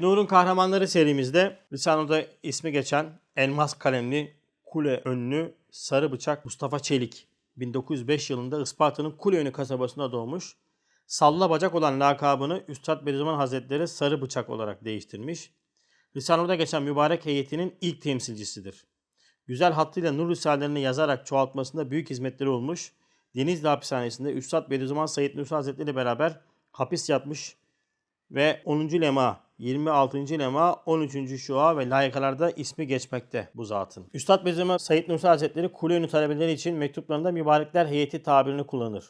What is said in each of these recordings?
Nur'un Kahramanları serimizde Lisano'da ismi geçen elmas kalemli, kule önlü, sarı bıçak Mustafa Çelik 1905 yılında Isparta'nın Kuleönü kasabasında doğmuş. Salla bacak olan lakabını Üstad Bediüzzaman Hazretleri sarı bıçak olarak değiştirmiş. Risale'de geçen mübarek heyetinin ilk temsilcisidir. Güzel hattıyla Nur Risalelerini yazarak çoğaltmasında büyük hizmetleri olmuş. Denizli Hapishanesi'nde Üstad Bediüzzaman Said Nursi Hazretleri ile beraber hapis yatmış ve 10. lema, 26. lema, 13. şua ve layıkalarda ismi geçmekte bu zatın. Üstad Bediüzzaman Said Nursi Hazretleri Kuleönü talebeleri için mektuplarında mübarekler heyeti tabirini kullanır.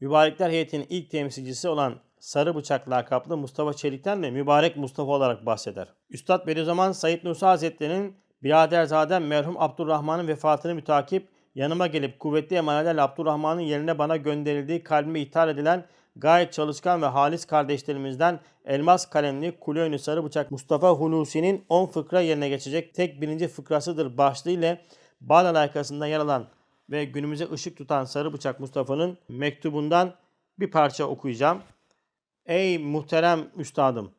Mübarekler heyetinin ilk temsilcisi olan Sarı Bıçak lakaplı Mustafa Çelik'ten de Mübarek Mustafa olarak bahseder. Üstad Bediüzzaman Said Nursi Hazretleri'nin biraderzadem merhum Abdurrahman'ın vefatını mütakip yanıma gelip kuvvetli emanelerle Abdurrahman'ın yerine bana gönderildiği kalbime ithal edilen gayet çalışkan ve halis kardeşlerimizden elmas kalemli Kuleönü Sarı Bıçak Mustafa Hulusi'nin 10 fıkra yerine geçecek tek birinci fıkrasıdır başlığı ile Bağla layıkasında yer alan ve günümüze ışık tutan Sarı Bıçak Mustafa'nın mektubundan bir parça okuyacağım. Ey muhterem üstadım,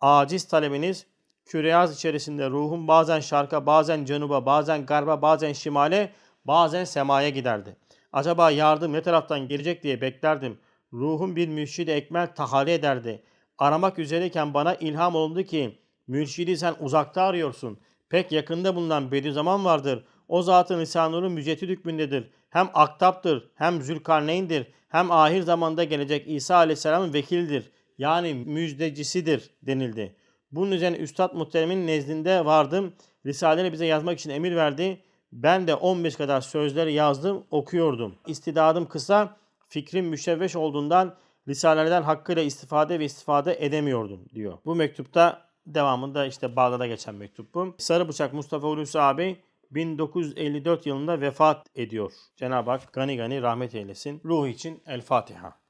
aciz talebiniz küreyaz içerisinde ruhum bazen şarka, bazen canuba, bazen garba, bazen şimale, bazen semaya giderdi. Acaba yardım ne taraftan gelecek diye beklerdim. Ruhum bir mürşidi ekmel tahali ederdi. Aramak üzereyken bana ilham oldu ki, mürşidi sen uzakta arıyorsun. Pek yakında bulunan Bediüzzaman vardır. O zatın lisanuru müceddit hükmündedir. Hem aktaptır, hem zülkarneyndir, hem ahir zamanda gelecek İsa aleyhisselamın vekilidir. Yani müjdecisidir denildi. Bunun üzerine Üstad Muhterem'in nezdinde vardım. Risaleleri bize yazmak için emir verdi. Ben de 15 kadar sözleri yazdım, okuyordum. İstidadım kısa, fikrim müşevveş olduğundan Risalelerden hakkıyla istifade ve istifade edemiyordum diyor. Bu mektupta devamında işte Bağdat'a geçen mektup bu. Sarı Bıçak Mustafa Hulusi abi 1954 yılında vefat ediyor. Cenab-ı Hak gani gani rahmet eylesin. Ruhu için El Fatiha.